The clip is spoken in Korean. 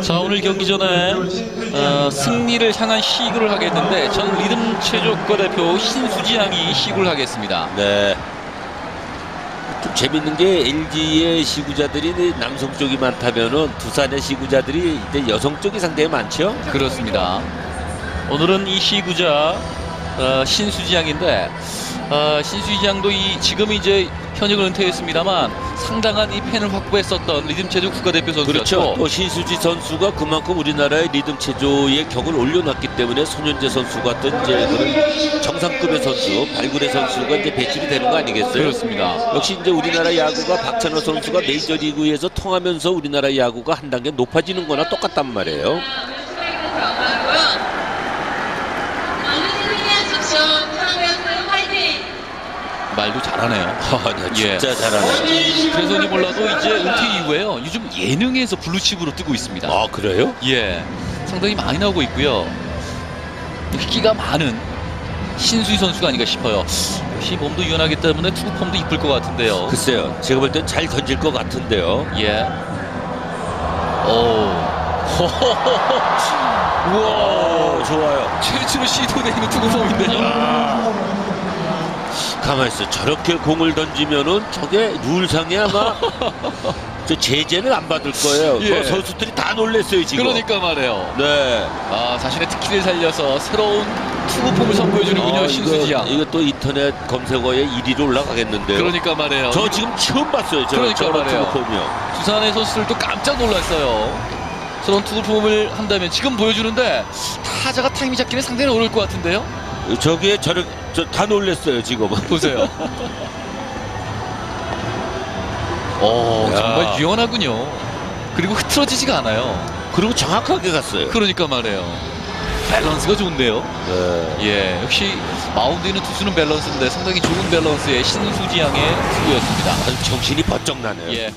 자 오늘 경기 전에 어, 승리를 향한 시구를 하겠는데 전 리듬 체조 국가대표 신수지 양이 시구를 하겠습니다. 네. 좀 재밌는 게 LG의 시구자들이 남성 쪽이 많다면은 두산의 시구자들이 이제 여성 쪽이 상당히 많죠. 그렇습니다. 오늘은 이 시구자 어, 신수지 양인데 어, 신수지 양도 이 지금 이제 현역을 은퇴했습니다만 상당한 이 팬을 확보했었던 리듬 체조 국가대표 선수였고 그렇죠. 또 신수지 선수가 그만큼 우리나라의 리듬 체조의 격을 올려놨기 때문에 손현재 선수 같은 이제 그런 정상급의 선수, 발굴의 선수가 이제 배출이 되는 거 아니겠어요? 그렇습니다. 역시 이제 우리나라 야구가 박찬호 선수가 메이저리그에서 통하면서 우리나라 야구가 한 단계 높아지는 거나 똑같단 말이에요. 말도 잘하네요. 아, 네, 예. 진짜 잘하네. 그래서니 몰라도 이제 은퇴 이후에요. 요즘 예능에서 블루칩으로 뜨고 있습니다. 아, 그래요? 예, 상당히 많이 나오고 있고요. 끼가 많은 신수희 선수가 아닌가 싶어요. 역시 몸도 유연하기 때문에 투구 폼도 이쁠 것 같은데요. 글쎄요. 제가 볼 땐 잘 던질 것 같은데요. 예. 오. 우와. 오, 좋아요. 최초로 시도되는 투구 폼인데요. 가만히 있어. 저렇게 공을 던지면은 저게 룰상에 아마 저 제재는 안 받을 거예요. 예. 뭐 선수들이 다 놀랬어요, 지금. 그러니까 말이에요. 네. 아, 자신의 특기를 살려서 새로운 투구 폼을 선보여주는군요, 아, 신수지 양. 이거, 이거 또 인터넷 검색어에 1위로 올라가겠는데요. 그러니까 말이에요. 저 지금 처음 봤어요. 저, 그러니까 저런 말이에요. 투구폼이요. 두산의 선수들도 깜짝 놀랐어요. 저런 투구 폼을 한다면 지금 보여주는데 타자가 타이밍 잡기는 상당히 어려울 것 같은데요. 저기에 저를 저다 놀랬어요, 지금. 보세요. 오, 야. 정말 유연하군요. 그리고 흐트러지지가 않아요. 그리고 정확하게 갔어요. 그러니까 말이에요. 밸런스가 좋은데요. 네. 예, 역시 마운드에 있는 투수는 밸런스인데 상당히 좋은 밸런스의 신수지 양의 투구였습니다. 아주 정신이 번쩍 나네요. 예.